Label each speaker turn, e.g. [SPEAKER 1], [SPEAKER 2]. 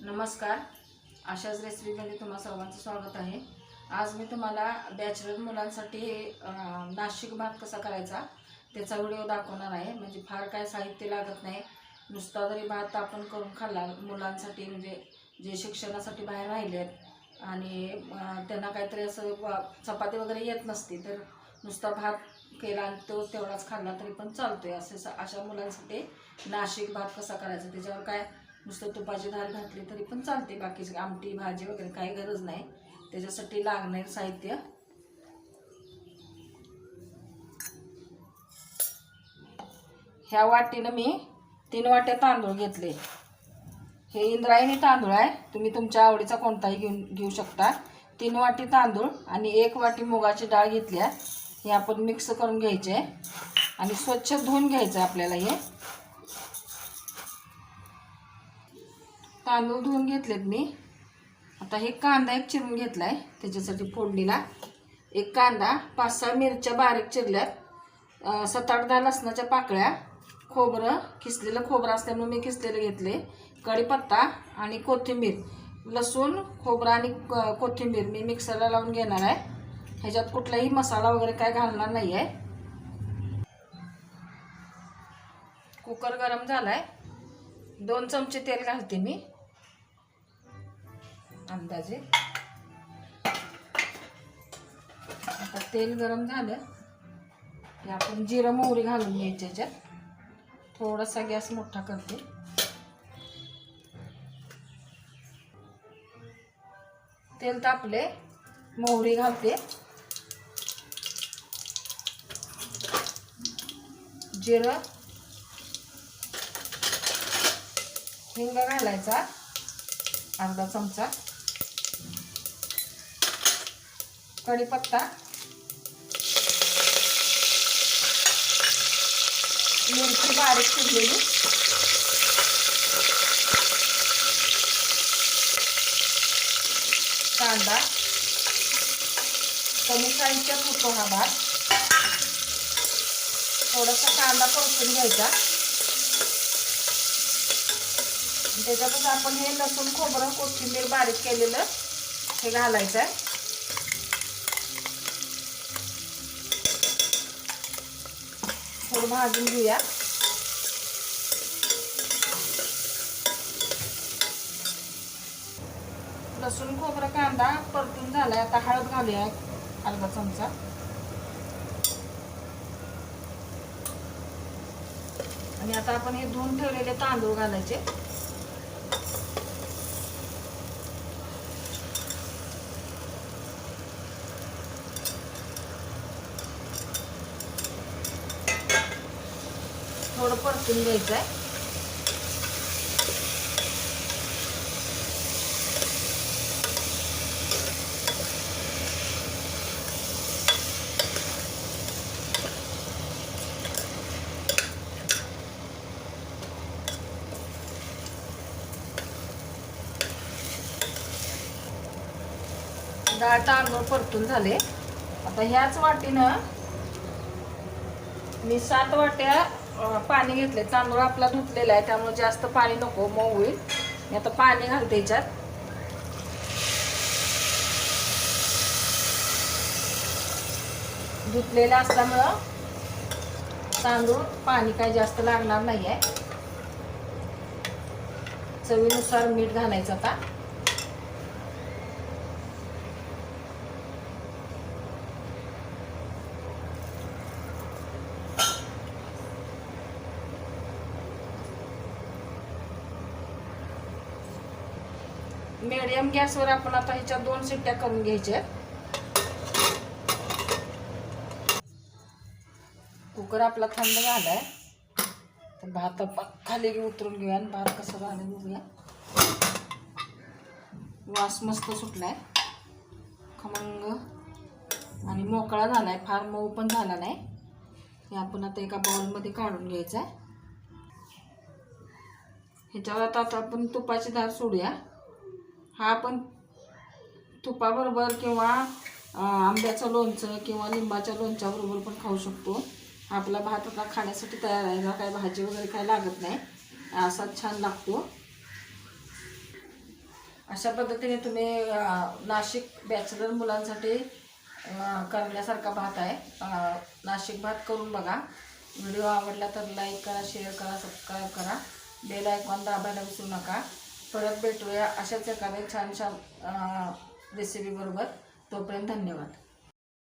[SPEAKER 1] नमस्कार. अशाच रेसिपीमध्ये तुम्हा सर्वांचं स्वागत आहे. आज मी तुम्हाला बॅचलर मुलांसाठी नाशिक भात कसा करायचा त्याचा व्हिडिओ दाखवणार आहे. म्हणजे फार काय साहित्य लागत नाही. नुसता जरी भात आपण करून खाल्ला मुलांसाठी म्हणजे जे शिक्षणासाठी बाहेर राहिले आहेत आणि त्यांना काहीतरी असं चपाती वगैरे येत नसती तर नुसता भात केला आणि तो तेवढाच खाल्ला तरी पण चालतोय. असे स- अशा मुलांसाठी नाशिक भात कसा करायचा त्याच्यावर काय नुसतं तुपाची डाळ घातली तरी पण चालते बाकीची आमटी भाजी वगैरे काही गरज नाही. त्याच्यासाठी लागणारे साहित्य. ह्या वाटीनं मी तीन वाट्या तांदूळ घेतले. हे इंद्रायणी तांदूळ आहे. तुम्ही तुमच्या आवडीचा कोणताही घेऊन घेऊ शकता. तीन वाटी तांदूळ आणि एक वाटी मुगाची डाळ घेतली आहे. हे आपण मिक्स करून घ्यायचे. आणि स्वच्छ धुवून घ्यायचं आहे आपल्याला हे. तांदूळ धुवून घेतलेत मी. आता हे कांदा एक चिरून घेतला आहे त्याच्यासाठी फोडणीला एक कांदा पाच सहा मिरच्या बारीक चिरल्यात. सात आठ दहा लसणाच्या पाकळ्या खोबरं किसलेलं खोबरं असल्यामुळे मी किसलेलं घेतले. कढीपत्ता आणि कोथिंबीर. लसूण खोबरं आणि क- कोथिंबीर मी मिक्सरला लावून घेणार आहे. ह्याच्यात कुठलाही मसाला वगैरे काय घालणार नाही आहे कुकर गरम झाला आहे दोन चमचे तेल घालते मी. अंदाजे. आता तेल गरम झालं. की आपण जिरं मोहरी घालून घ्यायची याच्यात. थोडासा गॅस मोठा करते. तेल तापले मोहरी घालते. जिरं. हिंग घालायचा अर्धा चमचा. कढीपत्ता. मिरची बारीक चिरलेली. कांदा. कमी साईजच्या फुटतो हा भात. थोडासा कांदा परतून घ्यायचा. त्याच्यातच आपण हे लसूण खोबरं कोथिंबीर बारीक केलेलं हे घालायचं आहे थोडं भाजून घेऊया. लसूण खोबरं कांदा परतून झालाय. आता हळद घालूया अर्धा चमचा. आणि आता आपण हे धुवून ठेवलेले तांदूळ घालायचे. थोडं परतून घ्यायचं आहे डाळ तांदूळ परतून झाले. आता ह्याच वाटीनं मी सात वाट्या पाणी घेतले तांदूळ आपला धुतलेला आहे त्यामुळे जास्त पाणी नको मऊ होईल. मी आता पाणी घालते याच्यात. धुतलेलं असल्यामुळं तांदूळ पाणी काही जास्त लागणार नाही आहे चवीनुसार मीठ घालायचं आता. मीडियम गॅसवर आपण आता ह्याच्या दोन शिट्ट्या करून घ्यायच्या. कुकर आपला थंड झालाय. तर भात आपण खाली उतरून घेऊया आणि भात कसं झालं बघूया. वास मस्त सुटलाय. खमंग. आणि मोकळा झालाय. फार मऊ पण झाला नाही. हे आपण आता एका बाउलमध्ये काढून घ्यायचं आहे ह्याच्यावर आता आता आपण तुपाची धार सोडूया. हा आपण तुपाबरोबर किंवा आंब्याचं लोणचं किंवा लिंबाच्या लोणच्याबरोबर पण खाऊ शकतो. आपला भात आता खाण्यासाठी तयार आहे ना काय भाजी वगैरे काय लागत नाही. असाच छान लागतो. अशा पद्धतीने तुम्ही नाशिक बॅचलर मुलांसाठी करण्यासारखा भात आहे. नाशिक भात करून बघा. व्हिडिओ आवडला तर लाईक करा शेअर करा सबस्क्राईब करा. बेल आयकॉन दाबायला विसरू नका. परत भेटूया. अशाच एखाद्या छान छान रेसिपीबरोबर तोपर्यंत धन्यवाद.